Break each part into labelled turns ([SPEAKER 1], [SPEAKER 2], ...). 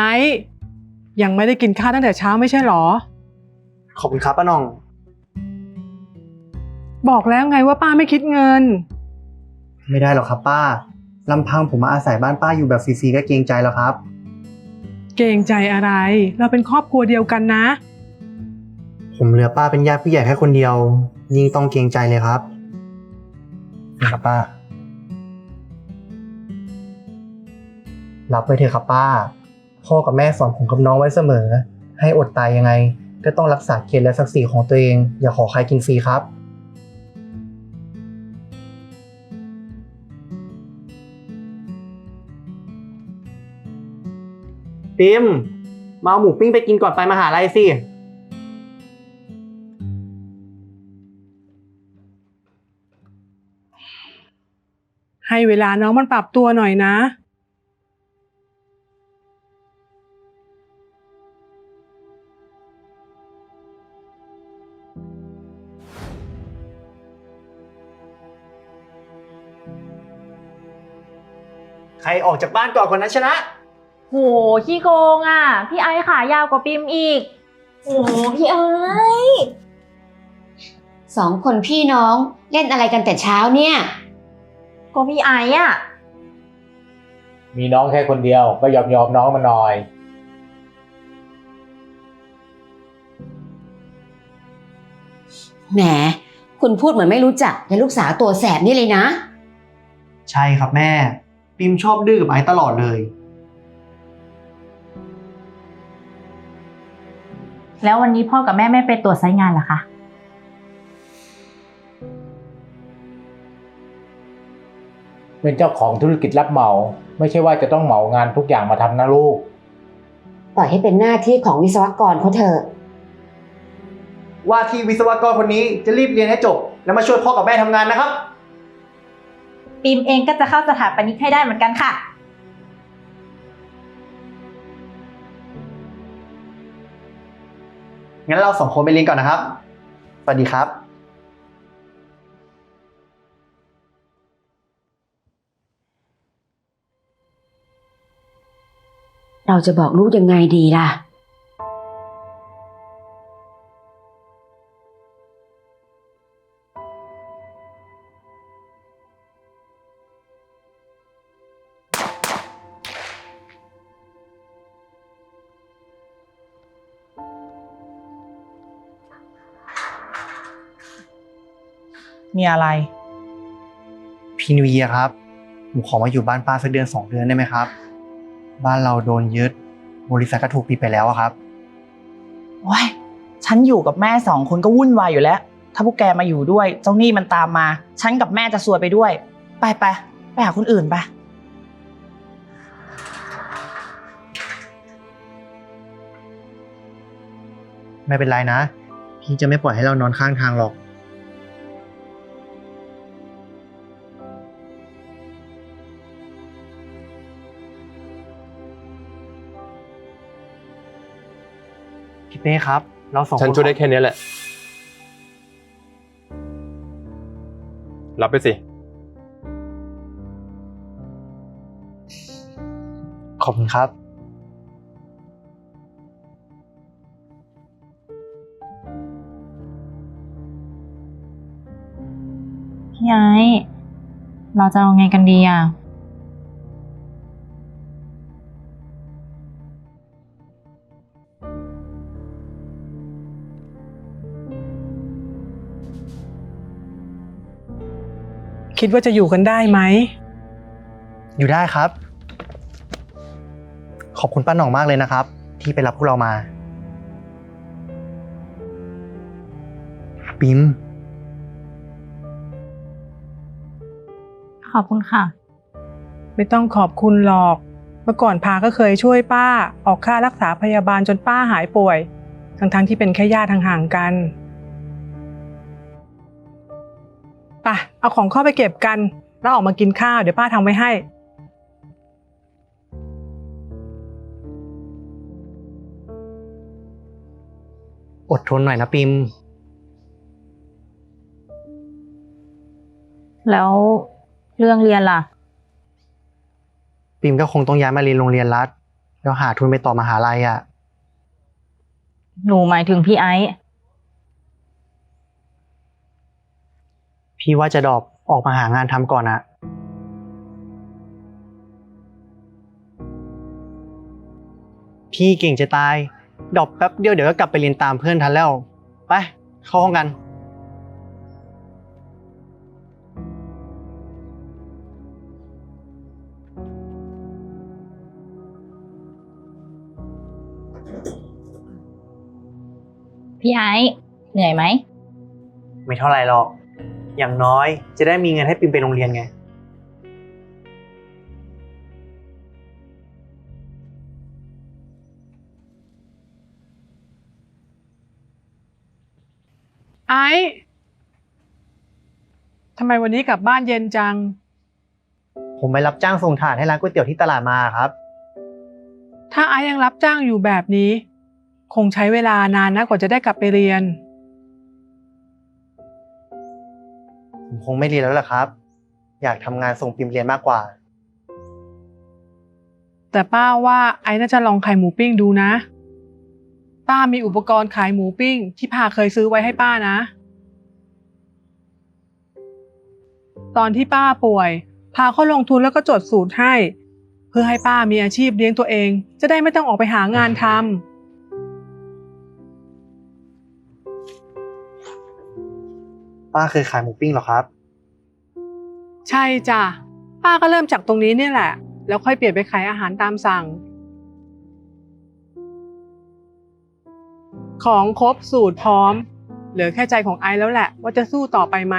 [SPEAKER 1] อ้ยังไม่ได้กินข้าวตั้งแต่เช้าไม่ใช่หรอ
[SPEAKER 2] ขอบคุณครับป้าหน่อง
[SPEAKER 1] บอกแล้วไงว่าป้าไม่คิดเงิน
[SPEAKER 2] ไม่ได้หรอกครับป้าลำพังผมมาอาศัยบ้านป้าอยู่แบบฟรีๆก็เกรงใจแล้วครับ
[SPEAKER 1] เกรงใจอะไร เราเป็นครอบครัวเดียวกันนะ
[SPEAKER 2] ผมเหลือป้าเป็นญาติผู้ใหญ่แค่คนเดียว ยิ่งต้องเกรงใจเลยครับนะครับป้า รับไว้เถอะครับป้า พ่อกับแม่สอนผมกับน้องไว้เสมอ ให้อดตายยังไง ก็ต้องรักษาเกียรติและศักดิ์ศรีของตัวเอง อย่าขอใครกินฟรีครับปิมมาเอาหมูปิ้งไปกินก่อนไปมหาลัยสิ
[SPEAKER 1] ให้เวลาน้องมันปรับตัวหน่อยนะ
[SPEAKER 2] ใครออกจากบ้านก่อนคนนั้นชนะ
[SPEAKER 3] โหขี้โกงอะ พี่ไอ้ขายาวกว่าปิมอีก
[SPEAKER 4] โอ้พี่ไอ้
[SPEAKER 5] สองคนพี่น้องเล่นอะไรกันแต่เช้าเนี่ย
[SPEAKER 3] ก็พี่ไอ้อะ
[SPEAKER 6] มีน้องแค่คนเดียวก็ยอมยอมน้องมาหน่อย
[SPEAKER 5] แหม คุณพูดเหมือนไม่รู้จักในลูกสาวตัวแสบนี่เลยนะ
[SPEAKER 2] ใช่ครับแม่ ปิมชอบดื้อกับไอ้ตลอดเลย
[SPEAKER 3] แล้ววันนี้พ่อกับแม่ไม่ไปตรวจไซต์งานเหรอคะ
[SPEAKER 6] เป็นเจ้าของธุรกิจรับเหมา ไม่ใช่ว่าจะต้องเหมางานทุกอย่างมาทำนะลูก
[SPEAKER 5] ปล่อยให้เป็นหน้าที่ของวิศวกรเขาเถอะ
[SPEAKER 2] ว่าที่วิศวกรคนนี้จะรีบเรียนให้จบ แล้วมาช่วยพ่อกับแม่ทำงานนะครับ
[SPEAKER 3] ปิมเองก็จะเข้าสถาปนิกให้ได้เหมือนกันค่ะ
[SPEAKER 2] งั้นเราสองคนไปเรียนก่อนนะครับ สวัสดีครับ
[SPEAKER 5] เราจะบอกลูกยังไงดีล่ะ
[SPEAKER 7] มีอะไร
[SPEAKER 2] พี่นิวเยียร์ครับ ผมขอมาอยู่บ้านป้าสักเดือนสองเดือนได้ไหมครับ บ้านเราโดนยึด บริษัทก็ถูกปิดไปแล้วอะครับ
[SPEAKER 7] โอ้ยฉันอยู่กับแม่สองคนก็วุ่นวายอยู่แล้ว ถ้าพวกแกมาอยู่ด้วย เจ้าหนี้มันตามมา ฉันกับแม่จะซวยไปด้วย ไปไปไปหาคนอื่นไป
[SPEAKER 2] ไม่เป็นไรนะ พี่จะไม่ปล่อยให้เรานอนข้างทางหรอก เป้ครับ เราสองคน
[SPEAKER 8] ฉันช่วยได้แค่นี้แหละ รับไปสิ
[SPEAKER 2] ขอบคุณครับ
[SPEAKER 3] พี่ไอ้เราจะเอาไงกันดีอะ
[SPEAKER 1] คิดว่าจะอยู่กันได้ไหม
[SPEAKER 2] อยู่ได้ครับ ขอบคุณป้าหน่องมากเลยนะครับ ที่ไปรับพวกเรามาปิม
[SPEAKER 3] ขอบคุณค่ะ
[SPEAKER 1] ไม่ต้องขอบคุณหรอก เมื่อก่อนพาก็เคยช่วยป้า ออกค่ารักษาพยาบาลจนป้าหายป่วย ทั้งๆที่เป็นแค่ญาติห่างๆกัน ไปเอาของเข้าไปเก็บกัน แล้วออกมากินข้าว เดี๋ยวป้าทำไว้ให้
[SPEAKER 2] อดทนหน่อยนะปิม
[SPEAKER 3] แล้วเรื่องเรียนล่ะ
[SPEAKER 2] ปิมก็คงต้องย้ายมาเรียนโรงเรียนรัฐ แล้วหาทุนไปต่อมหาลัยอะ
[SPEAKER 3] หนูหมายถึงพี่ไอซ์
[SPEAKER 2] พี่ว่าจะดรอปออกมาหางานทำก่อนอะพี่เก่งจะตายดรอปแป๊บเดียวเดี๋ยวก็กลับไปเรียนตามเพื่อนทันแล้ว ไป เข้าห้องกัน
[SPEAKER 3] พี่ไอซ์เหนื่อยไหม
[SPEAKER 2] ไม่เท่าไหร่หรอก อย่างน้อยจะได้มีเงินให้ปิมไปโรงเรียนไง
[SPEAKER 1] ไอ้ทำไมวันนี้กลับบ้านเย็นจัง
[SPEAKER 2] ผมไปรับจ้างส่งถ่านให้ร้านก๋วยเตี๋ยวที่ตลาดมาครับ
[SPEAKER 1] ถ้าไอ้ยังรับจ้างอยู่แบบนี้ คงใช้เวลานานนะกว่าจะได้กลับไปเรียน
[SPEAKER 2] ผมคงไม่เรียนแล้วล่ะครับ อยากทำงานส่งปิมเรียนมากกว่า
[SPEAKER 1] แต่ป้าว่าไอ้น่าจะลองขายหมูปิ้งดูนะ ป้ามีอุปกรณ์ขายหมูปิ้ง ที่พาเคยซื้อไว้ให้ป้านะ ตอนที่ป้าป่วย พาเขาลงทุนแล้วก็จดสูตรให้ เพื่อให้ป้ามีอาชีพเลี้ยงตัวเอง จะได้ไม่ต้องออกไปหางานทำ
[SPEAKER 2] ป้าเคยขายหมูปิ้งเหรอครับ
[SPEAKER 1] ใช่จ้ะ ป้าก็เริ่มจากตรงนี้เนี่ยแหละ แล้วค่อยเปลี่ยนไปขายอาหารตามสั่ง ของครบสูตรพร้อม เหลือแค่ใจของไอซ์แล้วแหละ ว่าจะสู้ต่อไปไหม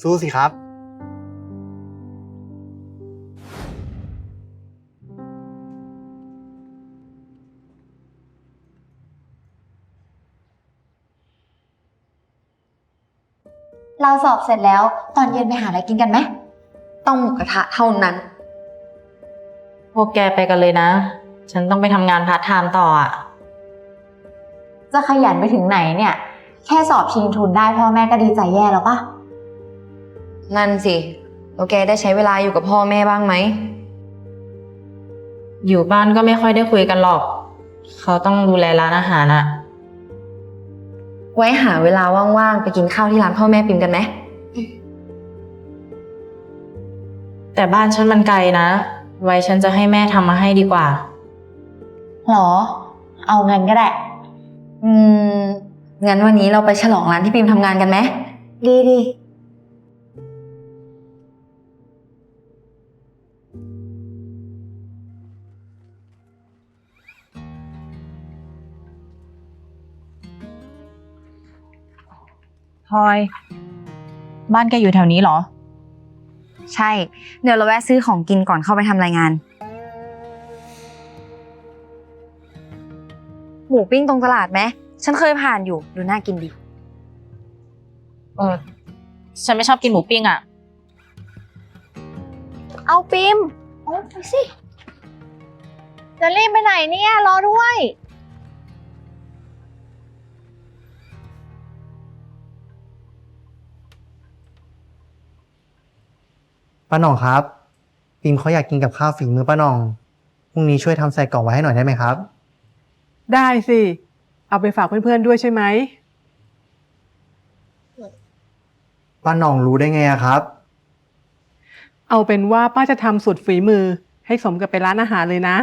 [SPEAKER 2] สู้สิครับ
[SPEAKER 4] เราสอบเสร็จแล้ว ตอนเย็นไปหาอะไรกินกันไหม ต้องหมูกระทะเท่านั้น
[SPEAKER 3] พวกแกไปกันเลยนะ ฉันต้องไปทำงานพาร์ทไทม์ต่ออะ
[SPEAKER 4] จะขยันไปถึงไหนเนี่ย แค่สอบชิงทุนได้พ่อแม่ก็ดีใจแย่แล้วปะ
[SPEAKER 8] นั่นสิแล้วแกได้ใช้เวลาอยู่กับพ่อแม่บ้างไหม
[SPEAKER 3] อยู่บ้านก็ไม่ค่อยได้คุยกันหรอก เขาต้องดูแลร้านอาหารอะ
[SPEAKER 8] ไว้หาเวลาว่างๆ ไปกินข้าวที่ร้านพ่อแม่ปิมกันไหม
[SPEAKER 3] แต่บ้านฉันมันไกลนะ ไว้ฉันจะให้แม่ทำมาให้ดีกว่า
[SPEAKER 4] หรอ เอาเงินก็ได้
[SPEAKER 8] อืม งั้นวันนี้เราไปฉลองร้านที่ปิมทำงานกันไหม
[SPEAKER 4] ดีดี
[SPEAKER 7] พลอย บ้านแกอยู่แถวนี้เหรอ
[SPEAKER 8] ใช่ เดี๋ยวเราแวะซื้อของกินก่อนเข้าไปทำรายงาน หมูปิ้งตรงตลาดไหม ฉันเคยผ่านอยู่ ดูน่ากินดี
[SPEAKER 3] เออ ฉันไม่ชอบกินหมูปิ้งอะ
[SPEAKER 4] เอาปิมเอาไปสิ จะรีบไปไหนเนี่ย รอด้วย
[SPEAKER 2] ป้าหน่องครับปิมเขาอยากกินกับข้าวฝีมือป้าหน่องพรุ่งนี้ช่วยทำใส่กล่องไว้ให้หน่อยได้ไหมครับ
[SPEAKER 1] ได้สิ เอาไปฝากเพื่อนๆด้วยใช่ไหม
[SPEAKER 2] ป้าหน่องรู้ได้ไงอะครับ
[SPEAKER 1] เอาเป็นว่าป้าจะทำสุดฝีมือให้สมกับเป็นร้านอาหารเลยนะ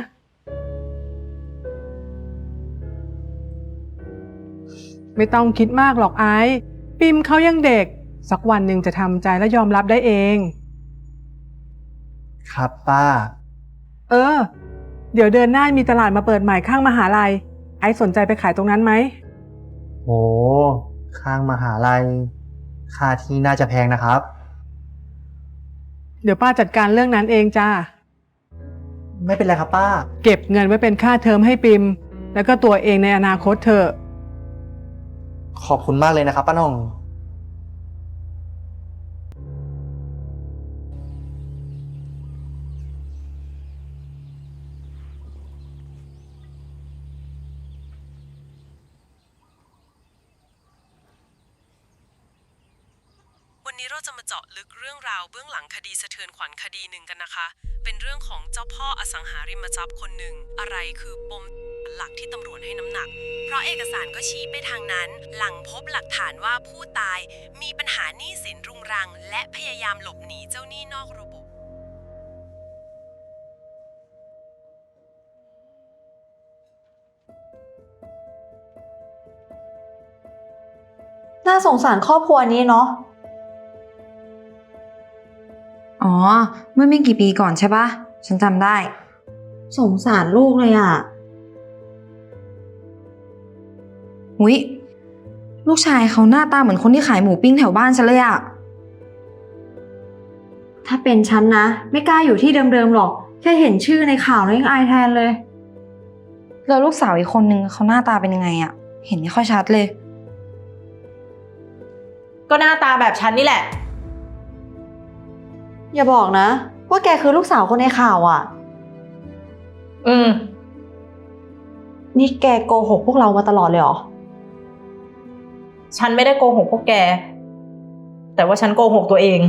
[SPEAKER 1] ไม่ต้องคิดมากหรอกไอซ์ปิมเขายังเด็ก สักวันหนึ่งจะทำใจและยอมรับได้เอง
[SPEAKER 2] ครับป้า
[SPEAKER 1] เออ เดี๋ยวเดือนหน้ามีตลาดมาเปิดใหม่ข้างมหาลัย ไอซ์สนใจไปขายตรงนั้นไหม
[SPEAKER 2] โห ข้างมหาลัย ค่าที่น่าจะแพงนะครับ
[SPEAKER 1] เดี๋ยวป้าจัดการเรื่องนั้นเองจ้า
[SPEAKER 2] ไม่เป็นไรครับป้า
[SPEAKER 1] เก็บเงินไว้เป็นค่าเทอมให้ปิม แล้วก็ตัวเองในอนาคตเถอะ
[SPEAKER 2] ขอบคุณมากเลยนะครับป้าหน่อง
[SPEAKER 9] วันนี้เราจะมาเจาะลึกเรื่องราวเบื้องหลังคดีสะเทือนขวัญคดีหนึ่งกันนะคะ เป็นเรื่องของเจ้าพ่ออสังหาริมทรัพย์คนหนึ่ง อะไรคือปมหลักที่ตำรวจให้น้ำหนัก เพราะเอกสารก็ชี้ไปทางนั้น หลังพบหลักฐานว่าผู้ตายมีปัญหาหนี้สินรุงรัง และพยายามหลบหนีเจ้าหนี้นอกระบบ
[SPEAKER 4] น่าสงสารครอบครัวนี้เนาะ
[SPEAKER 8] อ๋อ เมื่อไม่กี่ปีก่อนใช่ปะฉันจำได้
[SPEAKER 4] สงสารลูกเลยอะ
[SPEAKER 8] หุยลูกชายเขาหน้าตาเหมือนคนที่ขายหมูปิ้งแถวบ้านฉันเลยอะ
[SPEAKER 4] ถ้าเป็นฉันนะ ไม่กล้าอยู่ที่เดิมๆหรอก แค่เห็นชื่อในข่าวแล้วยังอายแทนเลย
[SPEAKER 8] แล้วลูกสาวอีกคนนึงเขาหน้าตาเป็นยังไงอะเห็นไม่ค่อยชัดเลย
[SPEAKER 3] ก็หน้าตาแบบฉันนี่แหละ
[SPEAKER 4] อย่าบอกนะ ว่าแกคือลูกสาวคนในข่าวอะ
[SPEAKER 3] อืม
[SPEAKER 4] นี่แกโกหกพวกเรามาตลอดเลยเหรอ
[SPEAKER 3] ฉันไม่ได้โกหกพวกแก แต่ว่าฉันโกหกตัวเอง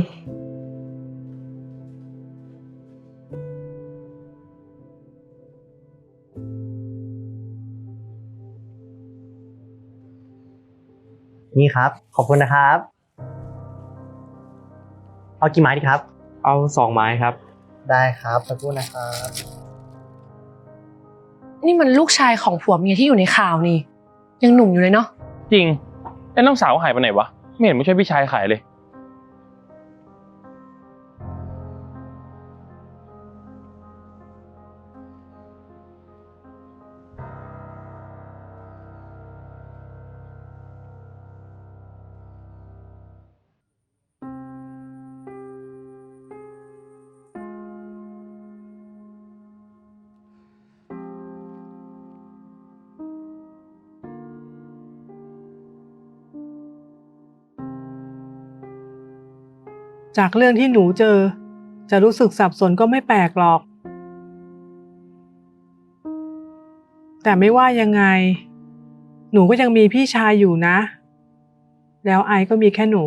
[SPEAKER 2] นี่ครับ ขอบคุณนะครับ เอากี่ไม้ดีครับ
[SPEAKER 10] เอาสองไม้ครับ
[SPEAKER 2] ได้ครับสักครู่นะครับ
[SPEAKER 11] นี่มันลูกชายของผัวเมียที่อยู่ในข่าวนี่ ยังหนุ่มอยู่เลยเนาะ
[SPEAKER 10] จริงแล้วน้องสาวหายไปไหนวะ ไม่เห็นมาช่วยพี่ชายขายเลย
[SPEAKER 1] จากเรื่องที่หนูเจอ จะรู้สึกสับสนก็ไม่แปลกหรอก แต่ไม่ว่ายังไง หนูก็ยังมีพี่ชายอยู่นะ แล้วไอก็มีแค่หนู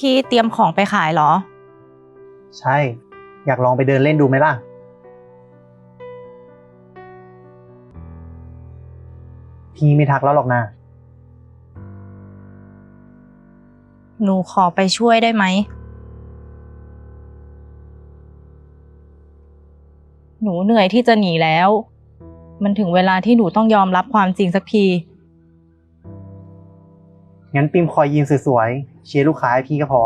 [SPEAKER 3] พี่เตรียมของไปขายเหรอ
[SPEAKER 2] ใช่ อยากลองไปเดินเล่นดูไหมล่ะ พี่ไม่ทักแล้วหรอกนะ
[SPEAKER 3] หนูขอไปช่วยได้ไหม หนูเหนื่อยที่จะหนีแล้ว มันถึงเวลาที่หนูต้องยอมรับความจริงสักที
[SPEAKER 2] งั้นปิมคอยยืนสวยๆเชียร์ลูกค้าให้พี่ก็พอ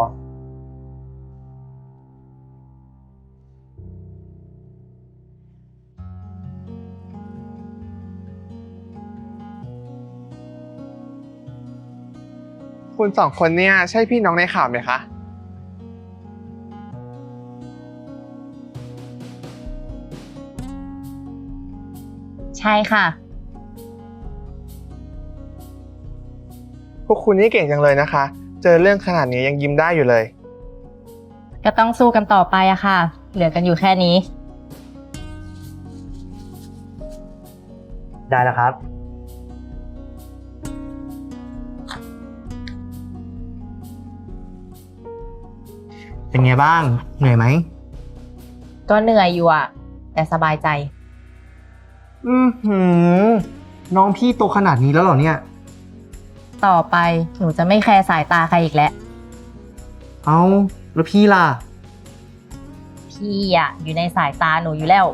[SPEAKER 12] คุณสองคนเนี่ยใช่พี่น้องในข่าวไหมคะ
[SPEAKER 3] ใช่ค่ะ
[SPEAKER 12] วกคุณนี่เก่งจังเลยนะคะ เจอเรื่องขนาดนี้ยังยิ้มได้อยู่เลย
[SPEAKER 3] ก็ต้องสู้กันต่อไปอะค่ะ เหลือกันอยู่แค่นี้
[SPEAKER 2] ได้แล้วครับ เป็นไงบ้าง เหนื่อยไหม
[SPEAKER 3] ก็เหนื่อยอยู่อะแต่สบายใจ
[SPEAKER 2] อือหือ น้องพี่โตขนาดนี้แล้วเหรอเนี่ย
[SPEAKER 3] ต่อไป หนูจะไม่แคร์สายตาใครอีกแล้ว
[SPEAKER 2] เอาแล้วพี่ล่ะ
[SPEAKER 3] พี่อะอยู่ในสายตาหนูอยู่แล้ว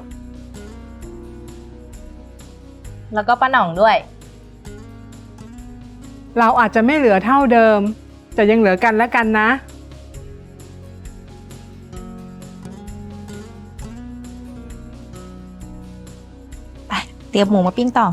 [SPEAKER 3] แล้วก็ป้าหน่องด้วย
[SPEAKER 1] เราอาจจะไม่เหลือเท่าเดิม แต่ยังเหลือกันและกันนะ
[SPEAKER 3] เตรียมหมูมาปิ้งต่อ